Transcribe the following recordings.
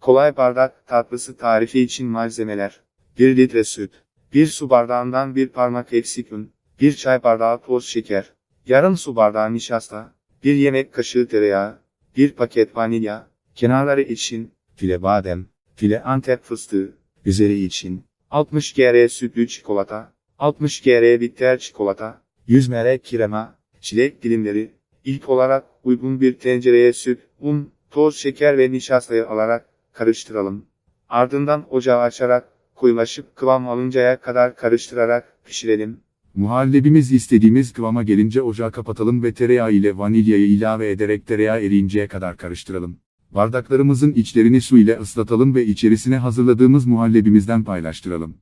Kolay bardak tatlısı tarifi için malzemeler. 1 litre süt. 1 su bardağından bir parmak eksik un. 1 çay bardağı toz şeker. Yarım su bardağı nişasta. 1 yemek kaşığı tereyağı. 1 paket vanilya. Kenarları için. File badem. File antep fıstığı. Üzeri için. 60 gr sütlü çikolata. 60 gr bitter çikolata. 100 ml krema. Çilek dilimleri. İlk olarak uygun bir tencereye süt, un, toz şeker ve nişastayı alarak karıştıralım. Ardından ocağı açarak koyulaşıp kıvam alıncaya kadar karıştırarak pişirelim. Muhallebimiz istediğimiz kıvama gelince ocağı kapatalım ve tereyağı ile vanilyayı ilave ederek tereyağı eriyinceye kadar karıştıralım. Bardaklarımızın içlerini su ile ıslatalım ve içerisine hazırladığımız muhallebimizden paylaştıralım.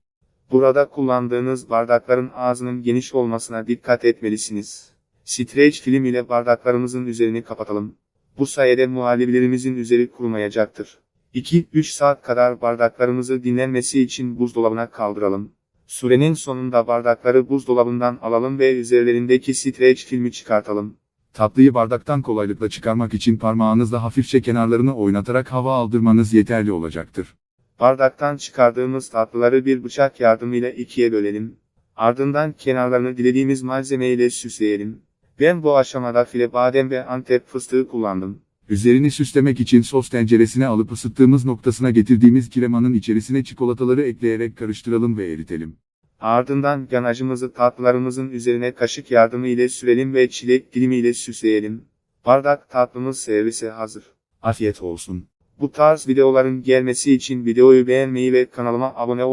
Burada kullandığınız bardakların ağzının geniş olmasına dikkat etmelisiniz. Streç film ile bardaklarımızın üzerini kapatalım. Bu sayede muhallebilerimizin üzeri kurumayacaktır. 2-3 saat kadar bardaklarımızı dinlenmesi için buzdolabına kaldıralım. Sürenin sonunda bardakları buzdolabından alalım ve üzerlerindeki streç filmi çıkartalım. Tatlıyı bardaktan kolaylıkla çıkarmak için parmağınızla hafifçe kenarlarını oynatarak hava aldırmanız yeterli olacaktır. Bardaktan çıkardığımız tatlıları bir bıçak yardımıyla ikiye bölelim. Ardından kenarlarını dilediğimiz malzeme ile süsleyelim. Ben bu aşamada file badem ve antep fıstığı kullandım. Üzerini süslemek için sos tenceresine alıp ısıttığımız noktasına getirdiğimiz kremanın içerisine çikolataları ekleyerek karıştıralım ve eritelim. Ardından ganajımızı tatlılarımızın üzerine kaşık yardımı ile sürelim ve çilek dilimi ile süsleyelim. Bardak tatlımız servise hazır. Afiyet olsun. Bu tarz videoların gelmesi için videoyu beğenmeyi ve kanalıma abone olmayı